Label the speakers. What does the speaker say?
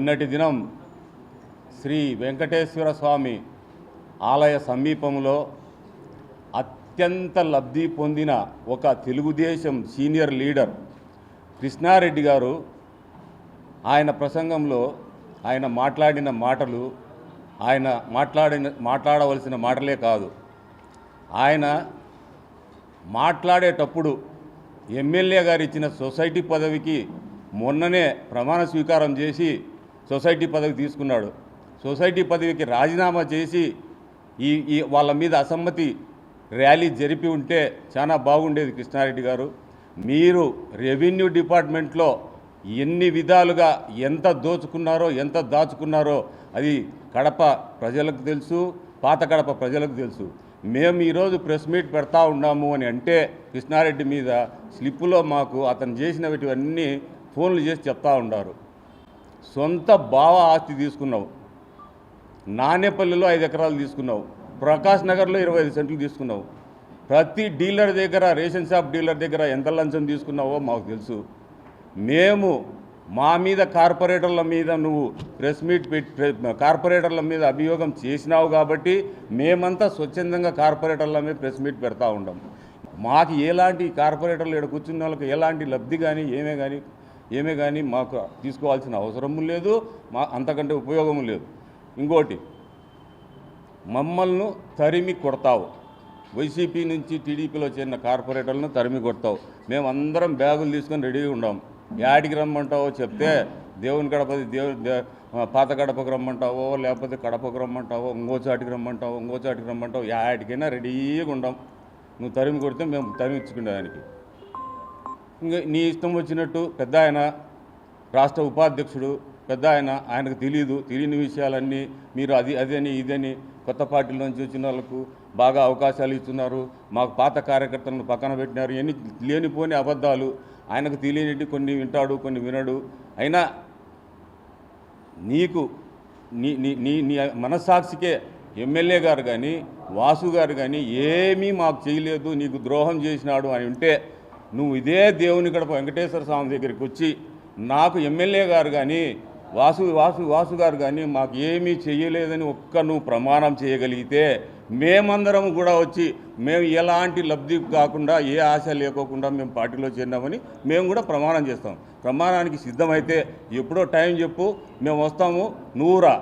Speaker 1: నిన్నటి దినం శ్రీ వెంకటేశ్వర స్వామి ఆలయ సమీపంలో అత్యంత లబ్ధి పొందిన ఒక తెలుగుదేశం సీనియర్ లీడర్ కృష్ణారెడ్డి గారు ఆయన ప్రసంగంలో ఆయన మాట్లాడిన మాటలు ఆయన మాట్లాడిన మాట్లాడవలసిన మాటలే కాదు. ఆయన మాట్లాడేటప్పుడు ఎమ్మెల్యే గారు ఇచ్చిన సొసైటీ పదవికి మొన్ననే ప్రమాణ స్వీకారం చేసి సొసైటీ పదవి తీసుకున్నాడు. సొసైటీ పదవికి రాజీనామా చేసి ఈ ఈ వాళ్ళ మీద అసమ్మతి ర్యాలీ జరిపి ఉంటే చాలా బాగుండేది కృష్ణారెడ్డి గారు. మీరు రెవెన్యూ డిపార్ట్మెంట్లో ఎన్ని విధాలుగా ఎంత దోచుకున్నారో ఎంత దాచుకున్నారో అది కడప ప్రజలకు తెలుసు పాత కడప ప్రజలకు తెలుసు. మేము ఈరోజు ప్రెస్ మీట్ పెడతా ఉన్నాము అని అంటే కృష్ణారెడ్డి మీద స్లిప్పులో మాకు అతను చేసినవన్నీ ఫోన్లు చేసి చెప్తా ఉన్నారు. సొంత బావ ఆస్తి తీసుకున్నావు. నానేపల్లిలో ఐదు ఎకరాలు తీసుకున్నావు. ప్రకాష్ నగర్లో ఇరవై ఐదు సెంట్లు తీసుకున్నావు. ప్రతి డీలర్ దగ్గర రేషన్ షాప్ డీలర్ దగ్గర ఎంత లంచం తీసుకున్నావో మాకు తెలుసు. మేము మా మీద కార్పొరేటర్ల మీద నువ్వు ప్రెస్ మీట్ పెట్టి కార్పొరేటర్ల మీద అభియోగం చేసినావు కాబట్టి మేమంతా స్వచ్ఛందంగా కార్పొరేటర్ల మీద ప్రెస్ మీట్ పెడతా ఉంటాం మాకు ఎలాంటి కార్పొరేటర్లు ఇక్కడ కూర్చున్న వాళ్ళకి ఎలాంటి లబ్ధి కానీ ఏమే కానీ ఏమే కానీ మాకు తీసుకోవాల్సిన అవసరము లేదు మా అంతకంటే ఉపయోగము లేదు. ఇంకోటి మమ్మల్ని తరిమి కొడతావు. వైసీపీ నుంచి టీడీపీలో చేరిన కార్పొరేటర్లను తరిమి కొడతావు. మేమందరం బ్యాగులు తీసుకొని రెడీగా ఉన్నాం యాడికి రమ్మంటావో చెప్తే దేవుని గడపది దేవు పాత గడపకు రమ్మంటావో లేకపోతే కడపకు రమ్మంటావో ఇంకో చాటికి రమ్మంటావో ఇంకో చాటికి రమ్మంటావో యాడికైనా రెడీగా ఉండం. నువ్వు తరిమి కొడితే మేము తరిమి దానికి. ఇంకా నీ ఇష్టం వచ్చినట్టు పెద్ద ఆయన రాష్ట్ర ఉపాధ్యక్షుడు పెద్ద ఆయన ఆయనకు తెలియదు తెలియని విషయాలన్నీ మీరు అది అదని ఇదని కొత్త పార్టీల నుంచి వచ్చిన వాళ్ళకు బాగా అవకాశాలు ఇస్తున్నారు. మాకు పాత కార్యకర్తలను పక్కన పెట్టినారు. ఎన్ని లేనిపోని అబద్ధాలు ఆయనకు తెలియనిటి కొన్ని వింటాడు కొన్ని వినడు. అయినా నీకు నీ నీ నీ నీ మనస్సాక్షికే ఎమ్మెల్యే గారు కానీ వాసు గారు కానీ ఏమీ మాకు చేయలేదు నీకు ద్రోహం చేసినాడు అని ఉంటే నువ్వు ఇదే దేవుని గడప వెంకటేశ్వర స్వామి దగ్గరికి వచ్చి నాకు ఎమ్మెల్యే గారు కానీ వాసు వాసు వాసు గారు కానీ మాకు ఏమీ చేయలేదని ఒక్క నువ్వు ప్రమాణం చేయగలిగితే మేమందరం కూడా వచ్చి మేము ఎలాంటి లబ్ధి కాకుండా ఏ ఆశ లేకోకుండా మేము పార్టీలో చేరినామని మేము కూడా ప్రమాణం చేస్తాం. ప్రమాణానికి సిద్ధమైతే ఎప్పుడో టైం చెప్పు మేము వస్తాము. నువ్వు రా